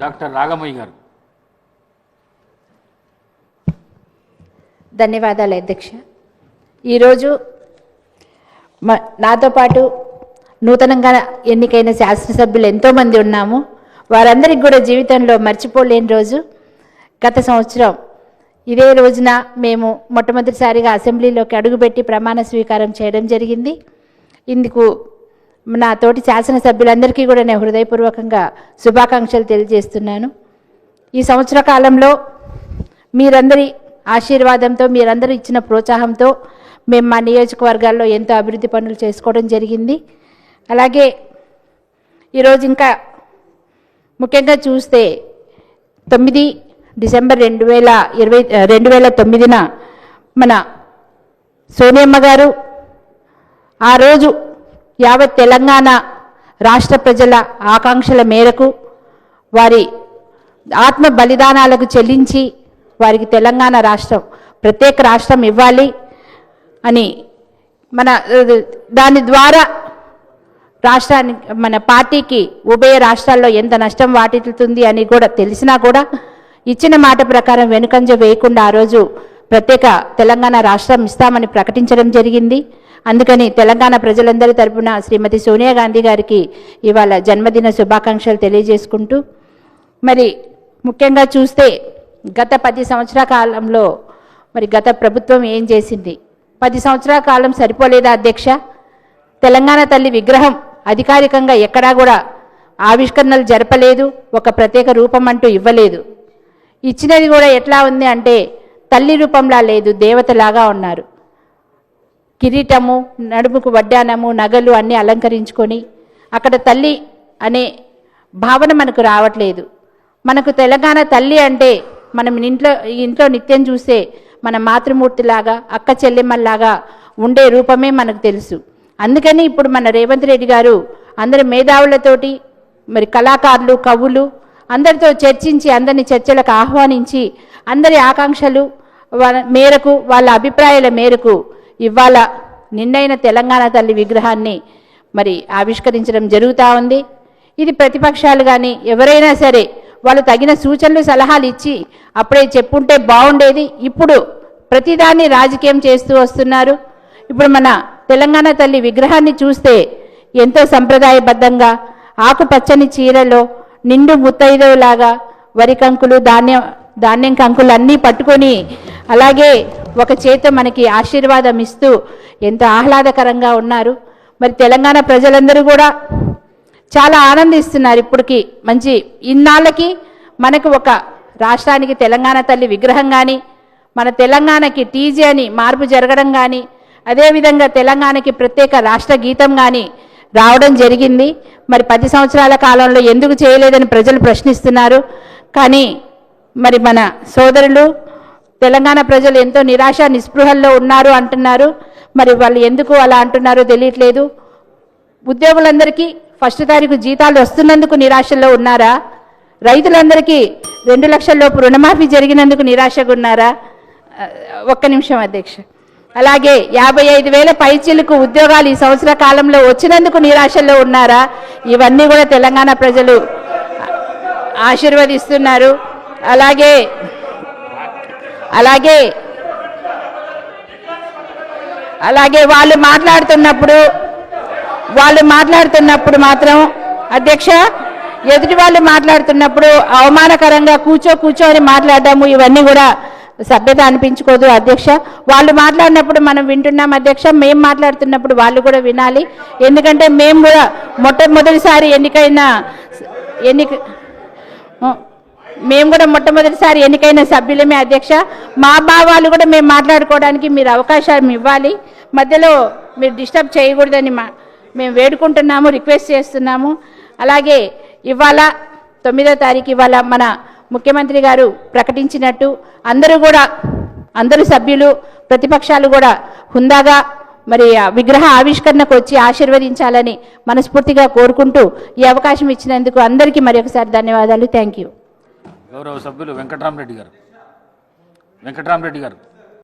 Doctor Ragamayi గారు. ధన్యవాదాలు అధ్యక్ష. ఈరోజు మ నాతో పాటు నూతనంగా ఎన్నికైన శాసనసభ్యులు ఎంతోమంది ఉన్నాము. వారందరికి కూడా జీవితంలో మర్చిపోలేని రోజు. గత సంవత్సరం ఇదే రోజున మేము మొట్టమొదటిసారిగా అసెంబ్లీలోకి అడుగుపెట్టి ప్రమాణ స్వీకారం చేయడం జరిగింది. ఇందుకు నా తోటి శాసనసభ్యులందరికీ కూడా నేను హృదయపూర్వకంగా శుభాకాంక్షలు తెలియజేస్తున్నాను. ఈ సంవత్సర కాలంలో మీరందరి ఆశీర్వాదంతో మీరందరూ ఇచ్చిన ప్రోత్సాహంతో మేము మా నియోజకవర్గాల్లో ఎంతో అభివృద్ధి పనులు చేసుకోవడం జరిగింది. అలాగే ఈరోజు ఇంకా ముఖ్యంగా చూస్తే తొమ్మిది డిసెంబర్ రెండు వేల ఇరవై రెండు వేల తొమ్మిదిన మన సోనియమ్మ గారు ఆ రోజు యావత్ తెలంగాణ రాష్ట్ర ప్రజల ఆకాంక్షల మేరకు వారి ఆత్మ బలిదానాలకు చెల్లించి వారికి తెలంగాణ రాష్ట్రం ప్రత్యేక రాష్ట్రం ఇవ్వాలి అని మన దాని ద్వారా రాష్ట్రానికి మన పార్టీకి ఉభయ రాష్ట్రాల్లో ఎంత నష్టం వాటిల్లుతుంది అని కూడా తెలిసినా కూడా ఇచ్చిన మాట ప్రకారం వెనుకంజ వేయకుండా ఆ రోజు ప్రత్యేక తెలంగాణ రాష్ట్రం ఇస్తామని ప్రకటించడం జరిగింది. అందుకని తెలంగాణ ప్రజలందరి తరపున శ్రీమతి సోనియా గాంధీ గారికి ఇవాళ జన్మదిన శుభాకాంక్షలు తెలియజేసుకుంటూ మరి ముఖ్యంగా చూస్తే గత పది సంవత్సరాల కాలంలో మరి గత ప్రభుత్వం ఏం చేసింది? పది సంవత్సరాల కాలం సరిపోలేదా అధ్యక్ష? తెలంగాణ తల్లి విగ్రహం అధికారికంగా ఎక్కడా కూడా ఆవిష్కరణలు జరపలేదు ఒక ప్రత్యేక రూపం అంటూ ఇవ్వలేదు. ఇచ్చినది కూడా ఎట్లా ఉంది అంటే తల్లి రూపంలా లేదు దేవతలాగా ఉన్నారు. కిరీటము నడుముకు వడ్డానము నగలు అన్నీ అలంకరించుకొని అక్కడ తల్లి అనే భావన మనకు రావట్లేదు. మనకు తెలంగాణ తల్లి అంటే మనం ఇంట్లో ఇంట్లో నిత్యం చూస్తే మన మాతృమూర్తిలాగా అక్క చెల్లెమ్మల్లాగా ఉండే రూపమే మనకు తెలుసు. అందుకని ఇప్పుడు మన రేవంత్ రెడ్డి గారు అందరి మేధావులతోటి మరి కళాకారులు కవులు అందరితో చర్చించి అందరిని చర్చలకు ఆహ్వానించి అందరి ఆకాంక్షలు వాళ్ళ మేరకు వాళ్ళ అభిప్రాయాల మేరకు ఇవాళ నిన్నైన తెలంగాణ తల్లి విగ్రహాన్ని మరి ఆవిష్కరించడం జరుగుతూ ఉంది. ఇది ప్రతిపక్షాలు కానీ ఎవరైనా సరే వాళ్ళు తగిన సూచనలు సలహాలు ఇచ్చి అప్పుడే చెప్పుంటే బాగుండేది. ఇప్పుడు ప్రతిదాన్ని రాజకీయం చేస్తూ వస్తున్నారు. ఇప్పుడు మన తెలంగాణ తల్లి విగ్రహాన్ని చూస్తే ఎంతో సంప్రదాయబద్ధంగా ఆకుపచ్చని చీరలో నిండు ముత్తైదవులాగా వరి కంకులు ధాన్యం ధాన్యం కంకులన్నీ పట్టుకొని అలాగే ఒక చేత మనకి ఆశీర్వాదం ఇస్తూ ఎంతో ఆహ్లాదకరంగా ఉన్నారు. మరి తెలంగాణ ప్రజలందరూ కూడా చాలా ఆనందిస్తున్నారు ఇప్పటికి. మంచి ఇన్నాళ్ళకి మనకు ఒక రాష్ట్రానికి తెలంగాణ తల్లి విగ్రహం కానీ మన తెలంగాణకి టీజీ అని మార్పు జరగడం కానీ అదేవిధంగా తెలంగాణకి ప్రత్యేక రాష్ట్ర గీతం కానీ రావడం జరిగింది. మరి పది సంవత్సరాల కాలంలో ఎందుకు చేయలేదని ప్రజలు ప్రశ్నిస్తున్నారు. కానీ మరి మన సోదరులు తెలంగాణ ప్రజలు ఎంతో నిరాశ నిస్పృహల్లో ఉన్నారు అంటున్నారు. మరి వాళ్ళు ఎందుకు అలా అంటున్నారో తెలియట్లేదు. ఉద్యోగులందరికీ ఫస్ట్ తారీఖు జీతాలు వస్తున్నందుకు నిరాశలో ఉన్నారా? రైతులందరికీ రెండు లక్షల లోపు రుణమాఫీ జరిగినందుకు నిరాశగా ఉన్నారా? ఒక్క నిమిషం అధ్యక్ష. అలాగే యాభై ఐదు వేల పైచీలకు ఉద్యోగాలు ఈ సంవత్సర కాలంలో వచ్చినందుకు నిరాశల్లో ఉన్నారా? ఇవన్నీ కూడా తెలంగాణ ప్రజలు ఆశీర్వదిస్తున్నారు. అలాగే అలాగే అలాగే వాళ్ళు మాట్లాడుతున్నప్పుడు వాళ్ళు మాట్లాడుతున్నప్పుడు మాత్రం అధ్యక్ష ఎదుటి వాళ్ళు మాట్లాడుతున్నప్పుడు అవమానకరంగా కూర్చో కూర్చో అని మాట్లాడడము ఇవన్నీ కూడా సభ్యత అనిపించుకోదు అధ్యక్ష. వాళ్ళు మాట్లాడినప్పుడు మనం వింటున్నాం అధ్యక్ష మేము మాట్లాడుతున్నప్పుడు వాళ్ళు కూడా వినాలి. ఎందుకంటే మేము కూడా మొట్టమొదటిసారి ఎన్నికైన ఎన్నిక మేము కూడా మొట్టమొదటిసారి ఎన్నికైన సభ్యులమే అధ్యక్ష. మా భావాలు కూడా మేము మాట్లాడుకోవడానికి మీరు అవకాశం ఇవ్వాలి. మధ్యలో మీరు డిస్టర్బ్ చేయకూడదని మా మేము వేడుకుంటున్నాము రిక్వెస్ట్ చేస్తున్నాము. అలాగే ఇవాళ తొమ్మిదో తారీఖు ఇవాళ మన ముఖ్యమంత్రి గారు ప్రకటించినట్టు అందరూ కూడా అందరూ సభ్యులు ప్రతిపక్షాలు కూడా హుందాగా మరి విగ్రహ ఆవిష్కరణకు వచ్చి ఆశీర్వదించాలని మనస్ఫూర్తిగా కోరుకుంటూ ఈ అవకాశం ఇచ్చినందుకు అందరికీ మరొకసారి ధన్యవాదాలు. థ్యాంక్ యూ గౌరవ సభ్యులు వెంకటరామరెడ్డి గారు. వెంకటరామరెడ్డి గారు.